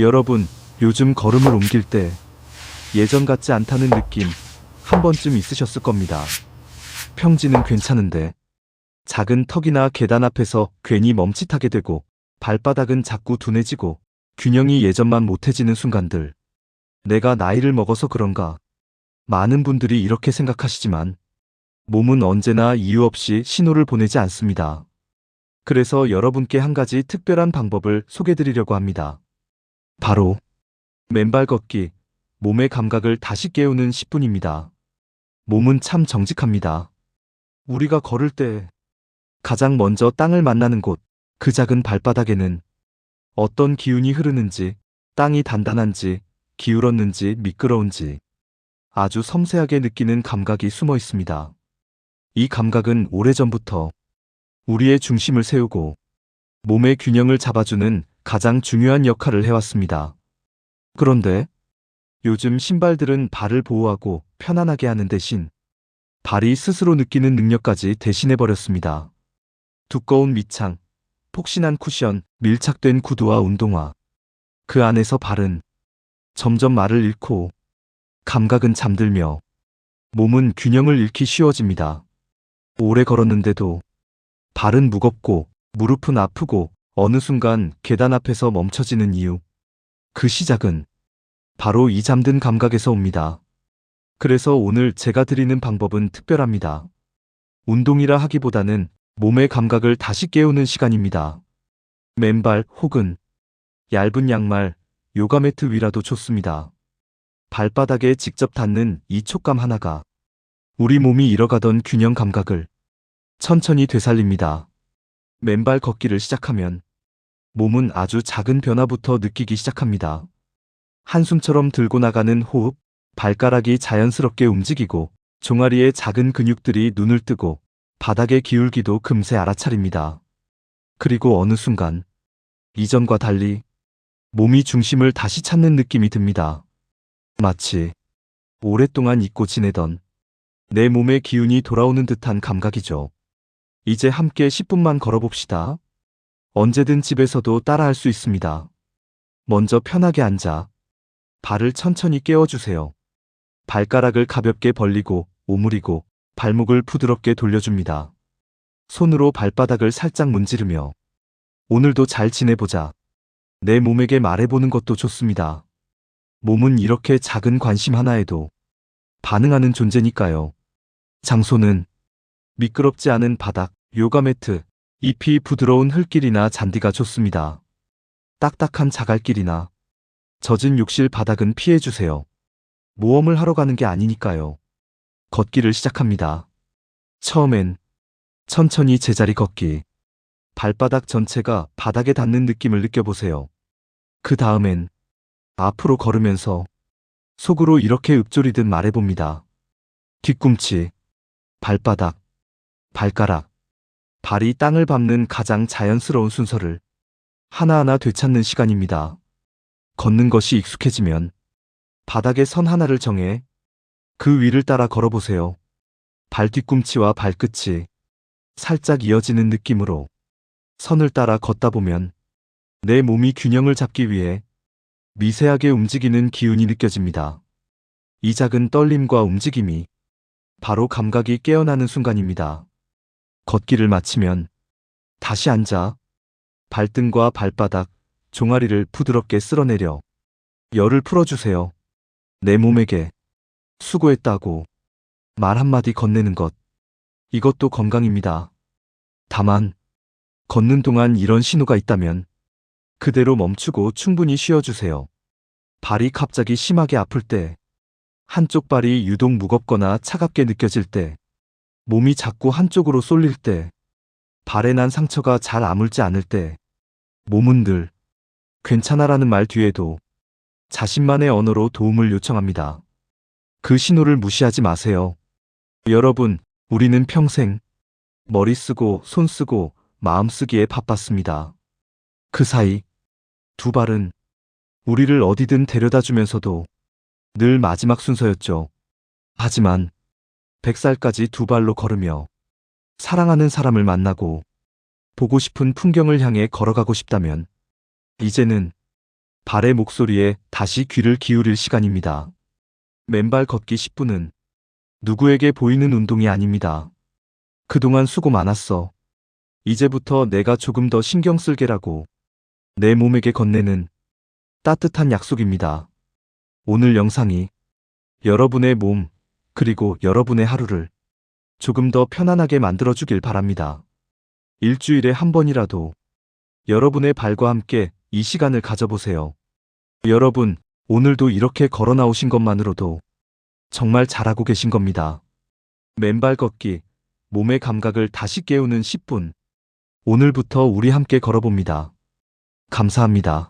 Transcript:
여러분, 요즘 걸음을 옮길 때 예전 같지 않다는 느낌 한 번쯤 있으셨을 겁니다. 평지는 괜찮은데 작은 턱이나 계단 앞에서 괜히 멈칫하게 되고 발바닥은 자꾸 둔해지고 균형이 예전만 못해지는 순간들. 내가 나이를 먹어서 그런가. 많은 분들이 이렇게 생각하시지만 몸은 언제나 이유 없이 신호를 보내지 않습니다. 그래서 여러분께 한 가지 특별한 방법을 소개드리려고 합니다. 바로 맨발 걷기, 몸의 감각을 다시 깨우는 10분입니다. 몸은 참 정직합니다. 우리가 걸을 때 가장 먼저 땅을 만나는 곳, 그 작은 발바닥에는 어떤 기운이 흐르는지, 땅이 단단한지, 기울었는지, 미끄러운지 아주 섬세하게 느끼는 감각이 숨어 있습니다. 이 감각은 오래전부터 우리의 중심을 세우고 몸의 균형을 잡아주는 가장 중요한 역할을 해왔습니다. 그런데 요즘 신발들은 발을 보호하고 편안하게 하는 대신 발이 스스로 느끼는 능력까지 대신해버렸습니다. 두꺼운 밑창, 폭신한 쿠션, 밀착된 구두와 운동화. 그 안에서 발은 점점 말을 잃고 감각은 잠들며 몸은 균형을 잃기 쉬워집니다. 오래 걸었는데도 발은 무겁고 무릎은 아프고 어느 순간 계단 앞에서 멈춰지는 이유. 그 시작은 바로 이 잠든 감각에서 옵니다. 그래서 오늘 제가 드리는 방법은 특별합니다. 운동이라 하기보다는 몸의 감각을 다시 깨우는 시간입니다. 맨발 혹은 얇은 양말, 요가 매트 위라도 좋습니다. 발바닥에 직접 닿는 이 촉감 하나가 우리 몸이 잃어가던 균형 감각을 천천히 되살립니다. 맨발 걷기를 시작하면 몸은 아주 작은 변화부터 느끼기 시작합니다. 한숨처럼 들고 나가는 호흡, 발가락이 자연스럽게 움직이고 종아리의 작은 근육들이 눈을 뜨고 바닥의 기울기도 금세 알아차립니다. 그리고 어느 순간 이전과 달리 몸이 중심을 다시 찾는 느낌이 듭니다. 마치 오랫동안 잊고 지내던 내 몸의 기운이 돌아오는 듯한 감각이죠. 이제 함께 10분만 걸어봅시다. 언제든 집에서도 따라할 수 있습니다. 먼저 편하게 앉아 발을 천천히 깨워주세요. 발가락을 가볍게 벌리고 오므리고 발목을 부드럽게 돌려줍니다. 손으로 발바닥을 살짝 문지르며 오늘도 잘 지내보자. 내 몸에게 말해보는 것도 좋습니다. 몸은 이렇게 작은 관심 하나에도 반응하는 존재니까요. 장소는 미끄럽지 않은 바닥, 요가 매트, 잎이 부드러운 흙길이나 잔디가 좋습니다. 딱딱한 자갈길이나 젖은 욕실 바닥은 피해주세요. 모험을 하러 가는 게 아니니까요. 걷기를 시작합니다. 처음엔 천천히 제자리 걷기. 발바닥 전체가 바닥에 닿는 느낌을 느껴보세요. 그 다음엔 앞으로 걸으면서 속으로 이렇게 읊조리듯 말해봅니다. 뒤꿈치, 발바닥, 발가락, 발이 땅을 밟는 가장 자연스러운 순서를 하나하나 되찾는 시간입니다. 걷는 것이 익숙해지면 바닥에 선 하나를 정해 그 위를 따라 걸어보세요. 발 뒤꿈치와 발끝이 살짝 이어지는 느낌으로 선을 따라 걷다 보면 내 몸이 균형을 잡기 위해 미세하게 움직이는 기운이 느껴집니다. 이 작은 떨림과 움직임이 바로 감각이 깨어나는 순간입니다. 걷기를 마치면 다시 앉아 발등과 발바닥, 종아리를 부드럽게 쓸어내려 열을 풀어주세요. 내 몸에게 수고했다고 말 한마디 건네는 것. 이것도 건강입니다. 다만, 걷는 동안 이런 신호가 있다면 그대로 멈추고 충분히 쉬어주세요. 발이 갑자기 심하게 아플 때, 한쪽 발이 유독 무겁거나 차갑게 느껴질 때, 몸이 자꾸 한쪽으로 쏠릴 때, 발에 난 상처가 잘 아물지 않을 때, 몸은 늘 괜찮아라는 말 뒤에도 자신만의 언어로 도움을 요청합니다. 그 신호를 무시하지 마세요. 여러분, 우리는 평생 머리 쓰고 손 쓰고 마음 쓰기에 바빴습니다. 그 사이 두 발은 우리를 어디든 데려다 주면서도 늘 마지막 순서였죠. 하지만 100살까지 두 발로 걸으며 사랑하는 사람을 만나고 보고 싶은 풍경을 향해 걸어가고 싶다면 이제는 발의 목소리에 다시 귀를 기울일 시간입니다. 맨발 걷기 10분은 누구에게 보이는 운동이 아닙니다. 그동안 수고 많았어. 이제부터 내가 조금 더 신경 쓸게라고 내 몸에게 건네는 따뜻한 약속입니다. 오늘 영상이 여러분의 몸, 그리고 여러분의 하루를 조금 더 편안하게 만들어주길 바랍니다. 일주일에 한 번이라도 여러분의 발과 함께 이 시간을 가져보세요. 여러분, 오늘도 이렇게 걸어 나오신 것만으로도 정말 잘하고 계신 겁니다. 맨발 걷기, 몸의 감각을 다시 깨우는 10분. 오늘부터 우리 함께 걸어봅니다. 감사합니다.